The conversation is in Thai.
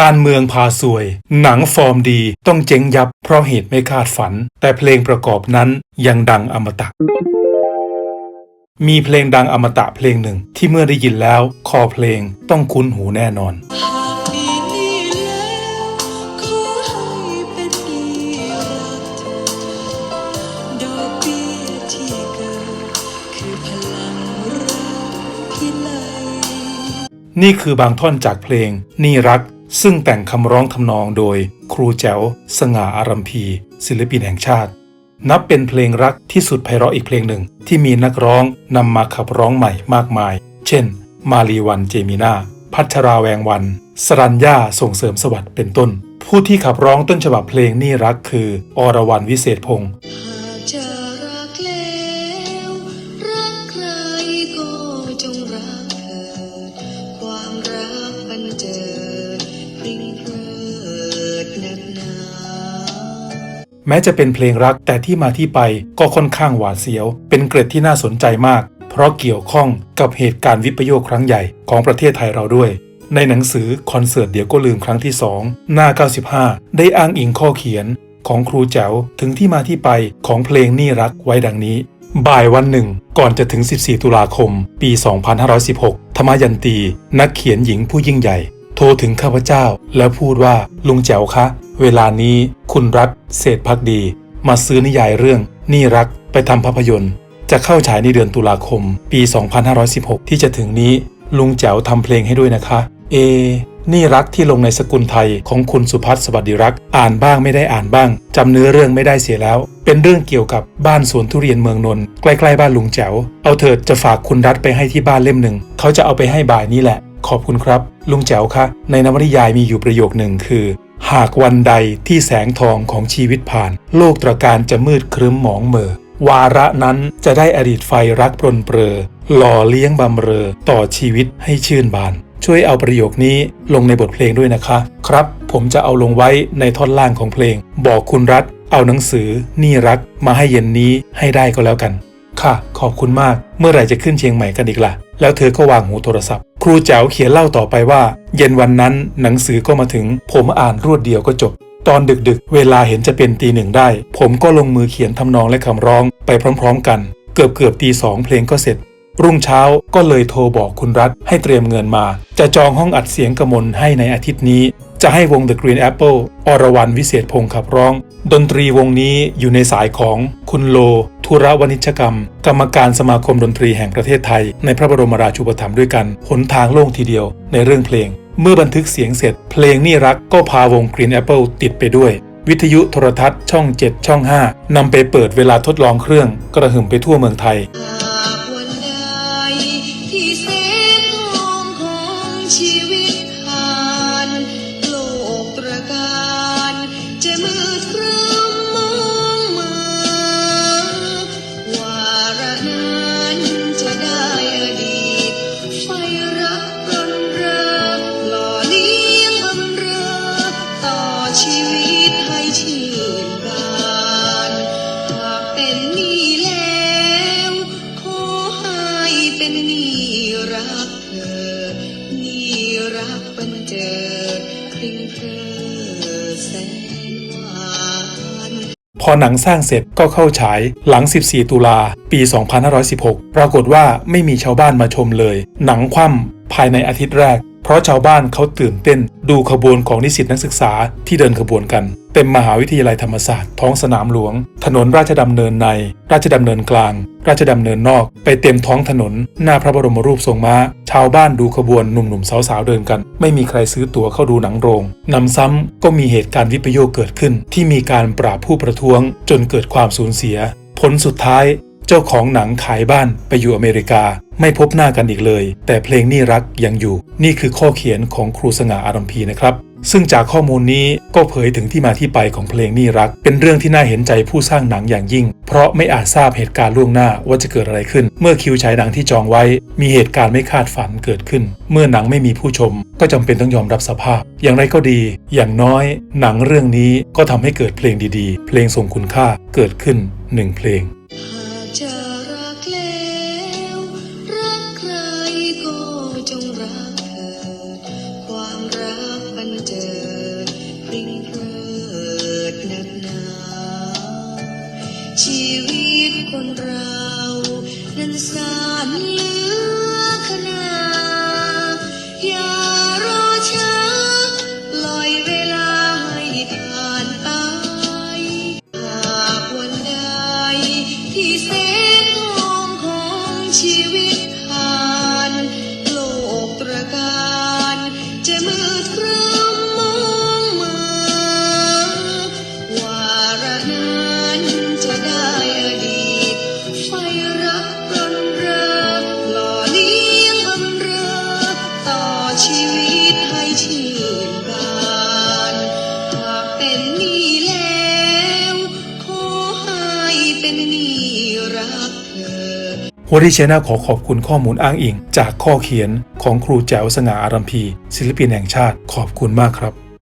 การเมืองพาสวย หนังฟอร์มดีต้องเจ๊งยับเพราะเหตุไม่คาดฝัน แต่เพลงประกอบนั้นยังดังอมตะมีเพลงดังอมตะเพลงหนึ่งที่เมื่อได้ยินแล้ว คอเพลงต้องคุ้นหูแน่นอนหากปีนี้แล้วขอให้เป็นปีรักเธอดอกเบี้ยที่เกิดคือพลังรักพิไลนี่คือบางท่อนจากเพลง นี่รัก ซึ่งแต่งคำร้องทำนองโดยครูแจ๋ว สง่าอารัมพี ศิลปินแห่งชาติ นับเป็นเพลงรักที่สุดไพเราะอีกเพลงหนึ่ง ที่มีนักร้องนำมาขับร้องใหม่มากมาย เช่น มาลีวันเจมินาพัชราแวงวัน สรัญญาส่งเสริมสวัสดิ์เป็นต้น ผู้ที่ขับร้องต้นฉบับเพลงนี่รักคือ อรวรรณวิเศษพงศ์ แม้จะเป็นเพลงรักแต่ที่มาที่ไปก็ค่อนข้างหวาดเสียว เป็นเกร็ดที่น่าสนใจมาก เพราะเกี่ยวข้องกับเหตุการณ์วิปโยคครั้งใหญ่ของประเทศไทยเราด้วยในหนังสือคอนเสิร์ตเดี๋ยวก็ลืมครั้งที่ 2 หน้า 95 ได้อ้างอิงข้อเขียนของครูแจ๋วถึงที่มาที่ไปของเพลงนี่รักไว้ดังนี้ บ่ายวันหนึ่ง ก่อนจะถึง 14 ตุลาคม ปี 2516 ธรรมยันตี นักเขียนหญิงผู้ยิ่งใหญ่ โทรถึงข้าพเจ้า แล้วพูดว่าลุงแจ๋วคะ เวลานี้คุณรัฐเศรษฐพักดี มาซื้อนิยายเรื่อง นี่รักไปทำภาพยนตร์ จะเข้าฉายในเดือนตุลาคม ปี 2516 ที่จะถึงนี้ ลุงแจ๋วทำเพลงให้ด้วยนะคะ เอ นี่รักที่ลงในสกุลไทยของคุณสุพัฒน์สวัสดิรัก อ่านบ้างไม่ได้อ่านบ้างจำเนื้อเรื่องไม่ได้เสียแล้ว เป็นเรื่องเกี่ยวกับบ้านสวนทุเรียนเมืองนนท์ใกล้ๆบ้านลุงแจ๋วเอาเถิดจะฝากคุณรัฐไปให้ที่บ้านเล่มหนึ่งเขาจะเอาไปให้บ่ายนี้แหละ ขอบคุณครับ ลุงแจ๋วคะในนวนิยายมีอยู่ประโยคหนึ่งคือ หากวันใดที่แสงทองของชีวิตผ่าน โลกตระการจะมืดครึ้มหมองเมอวาระนั้นจะได้อดีตไฟรักปรนเปรอ หล่อเลี้ยงบำเรอต่อชีวิตให้ชื่นบาน ช่วยเอาประโยคนี้ลงในบทเพลงด้วยนะคะ ครับ ผมจะเอาลงไว้ในท่อนล่างของเพลง บอกคุณรัฐ เอาหนังสือ นี่รักมาให้เย็นนี้ให้ได้ก็แล้วกัน ค่ะ ขอบคุณมาก เมื่อไหร่จะขึ้นเชียงใหม่กันอีกล่ะ แล้วเธอก็วางหูโทรศัพท์ ครูแจ๋วเขียนเล่าต่อไปว่า เย็นวันนั้นหนังสือก็มาถึง ผมอ่านรวดเดียวก็จบ ตอนดึกๆ เวลาเห็นจะเป็นตีหนึ่งได้ ผมก็ลงมือเขียนทำนองและคำร้องไปพร้อมๆกัน เกือบเกือบตีสองเพลงก็เสร็จ รุ่งเช้าก็เลยโทรบอกคุณรัฐให้เตรียมเงินมา จะจองห้องอัดเสียงกระมลให้ในอาทิตย์นี้ จะให้วง The Green Apple อรวรรณวิเศษพงศ์ขับร้อง ดนตรีวงนี้อยู่ในสายของคุณโล ธุระวณิชกรรม กรรมการสมาคมดนตรีแห่งประเทศไทย ในพระบรมราชูปถัมภ์ด้วยกันหนทางโล่งทีเดียวในเรื่องเพลง เมื่อบันทึกเสียงเสร็จ เพลงนี่รักก็พาวง Green Apple ติดไปด้วย วิทยุโทรทัศน์ช่อง 7 ช่อง 5นำไปเปิดเวลาทดลองเครื่อง กระหึ่มไปทั่วเมืองไทย รักเธอนี่รักบันเจิดพริ้งเพลิ พอหนังสร้างเสร็จก็เข้าฉายหลัง 14 ตุลา ปี 2516 ปรากฏว่าไม่มีชาวบ้านมาชมเลย หนังคว่ำภายในอาทิตย์แรก เพราะชาวบ้านเขาตื่นเต้นดูขบวนของนิสิตนักศึกษาที่เดินขบวนกัน เต็มมหาวิทยาลัยธรรมศาสตร์ท้องสนามหลวง ถนนราชดำเนินใน ราชดำเนินกลาง ราชดำเนินนอก ไปเต็มท้องถนน หน้าพระบรมรูปทรงม้า ชาวบ้านดูขบวนหนุ่มๆสาวๆเดินกัน ไม่มีใครซื้อตั๋วเข้าดูหนังโรงนำซ้ำก็มีเหตุการณ์วิปโยคเกิดขึ้น ที่มีการปราบผู้ประท้วง จนเกิดความสูญเสีย ผลสุดท้าย เจ้าของหนังขายบ้านไปอยู่อเมริกา ไม่พบหน้ากันอีกเลย แต่เพลงนี่รักยังอยู่ นี่คือข้อเขียนของครูสง่าอารัมพีนะครับ ซึ่งจากข้อมูลนี้ก็เผยถึงที่มาที่ไปของเพลงนี่รัก เป็นเรื่องที่น่าเห็นใจผู้สร้างหนังอย่างยิ่ง เพราะไม่อาจทราบเหตุการณ์ล่วงหน้าว่าจะเกิดอะไรขึ้น เมื่อคิวฉายหนังที่จองไว้ มีเหตุการณ์ไม่คาดฝันเกิดขึ้น เมื่อหนังไม่มีผู้ชม ก็จำเป็นต้องยอมรับสภาพ อย่างไรก็ดี อย่างน้อย หนังเรื่องนี้ก็ทำให้เกิดเพลงดีๆ เพลงทรงคุณค่าเกิดขึ้นหนึ่งเพลง หัวดีเชนาขอขอบคุณข้อมูลอ้างอิง จากข้อเขียนของครูแจ๋วสง่าอารัมพีศิลปินแห่งชาติขอบคุณมากครับ